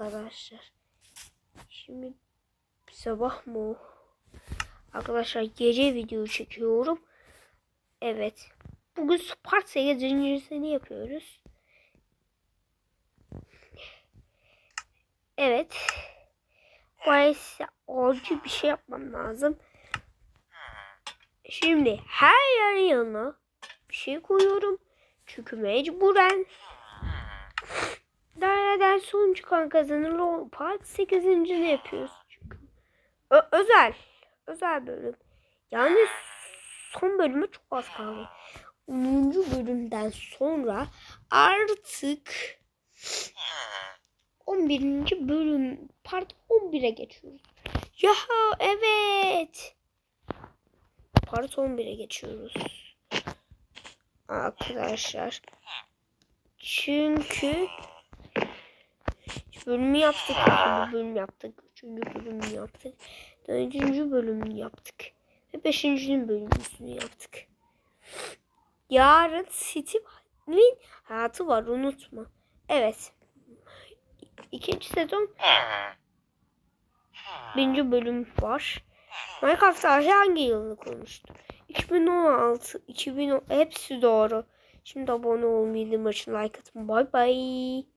arkadaşlar. Şimdi sabah mı? Arkadaşlar gece video çekiyorum. Evet. Bugün Sparta zincirisini yapıyoruz. Evet. Size acil bir şey yapmam lazım. Şimdi her yerin yanına bir şey koyuyorum. Çünkü mecburen Daireden son çıkan kazanır part 8. ne yapıyoruz çünkü. Ö- özel. Özel bölüm. Yani son bölüme çok az kaldı. 10. bölümden sonra artık 11. bölüm part 11'e geçiyoruz. Yaha evet. Part 11'e geçiyoruz. Arkadaşlar. Çünkü bölümü yaptık. İkinci bölüm yaptık. Üçüncü bölümü yaptık. Dördüncü bölümünü yaptık. Ve beşinci bölümünü yaptık. Yarın Steve'nin hayatı var unutma. Evet. İkinci sezon birinci bölüm var. Minecraft tarihi hangi yılını konuştu? 2016, 2010 hepsi doğru. Şimdi abone olmayı, maçı like atın. Bay bay.